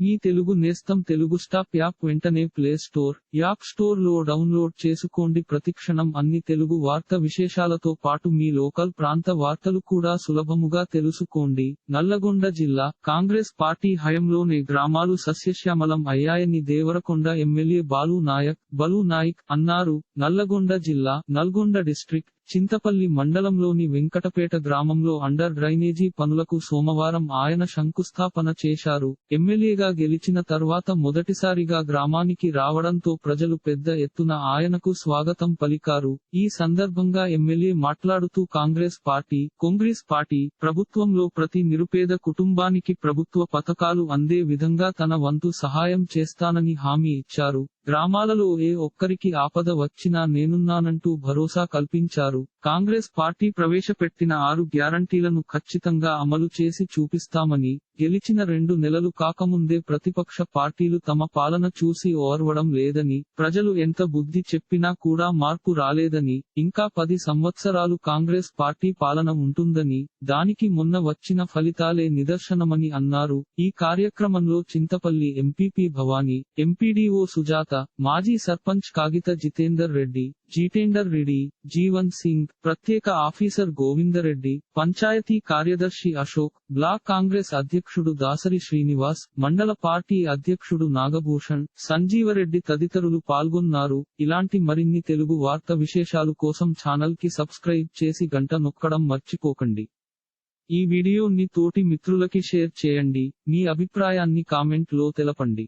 మీ తెలుగు నేస్తం Telugu stop app వెంటనే play store app స్టోర్లో డౌన్లోడ్ చేసుకోండి. ప్రతిక్షణం అన్ని తెలుగు వార్త విశేషాలతో పాటు మీ లోకల్ ప్రాంత వార్తలు కూడా సులభముగా తెలుసుకోండి. నల్లగొండ జిల్లా కాంగ్రెస్ పార్టీ హయంలోనే గ్రామాలు సస్యశ్యామలం అయ్యాయని దేవరకొండ ఎమ్మెల్యే బాలు నాయక్ బలు నాయక్ అన్నారు. నల్లగొండ జిల్లా నల్గొండ డిస్ట్రిక్ట్ చింతపల్లి మండలంలోని వెంకటపేట గ్రామంలో అండర్ డ్రైనేజీ పనులకు సోమవారం ఆయన శంకుస్థాపన చేశారు. ఎమ్మెల్యేగా గెలిచిన తర్వాత మొదటిసారిగా గ్రామానికి రావడంతో ప్రజలు పెద్ద ఎత్తున ఆయనకు స్వాగతం పలికారు. ఈ సందర్భంగా ఎమ్మెల్యే మాట్లాడుతూ కాంగ్రెస్ పార్టీ కాంగ్రెస్ పార్టీ ప్రభుత్వంలో ప్రతి నిరుపేద కుటుంబానికి ప్రభుత్వ పథకాలు అందే విధంగా తన వంతు సహాయం చేస్తానని హామీ ఇచ్చారు. గ్రామాలలో ఏ ఒక్కరికి ఆపద వచ్చినా నేనున్నానంటూ భరోసా కల్పించారు. కాంగ్రెస్ పార్టీ ప్రవేశపెట్టిన ఆరు గ్యారంటీలను ఖచ్చితంగా అమలు చేసి చూపిస్తామని గెలిచిన రెండు నెలలు కాకముందే ప్రతిపక్ష పార్టీలు తమ పాలన చూసి ఓర్వడం లేదని ప్రజలు ఎంత బుద్ధి చెప్పినా కూడా మార్పు రాలేదని ఇంకా పది సంవత్సరాలు కాంగ్రెస్ పార్టీ పాలన ఉంటుందని దానికి మొన్న వచ్చిన ఫలితాలే నిదర్శనమని అన్నారు. ఈ కార్యక్రమంలో చింతపల్లి ఎంపీపీ భవానీ ఎంపీడీఓ సుజాత మాజీ సర్పంచ్ కాగిత జితేందర్ రెడ్డి జితేందర్ రెడ్డి జీవన్ సింగ్ ప్రత్యేక ఆఫీసర్ గోవిందరెడ్డి పంచాయతీ కార్యదర్శి అశోక్ బ్లాక్ కాంగ్రెస్ అధ్యక్షుడు దాసరి శ్రీనివాస్ మండల పార్టీ అధ్యక్షుడు నాగభూషణ్ సంజీవరెడ్డి తదితరులు పాల్గొన్నారు. ఇలాంటి మరిన్ని తెలుగు వార్త విశేషాలు కోసం ఛానల్కి సబ్స్క్రైబ్ చేసి గంట నొక్కడం మర్చిపోకండి. ఈ వీడియోని తోటి మిత్రులకి షేర్ చేయండి. మీ అభిప్రాయాన్ని కామెంట్లో తెలపండి.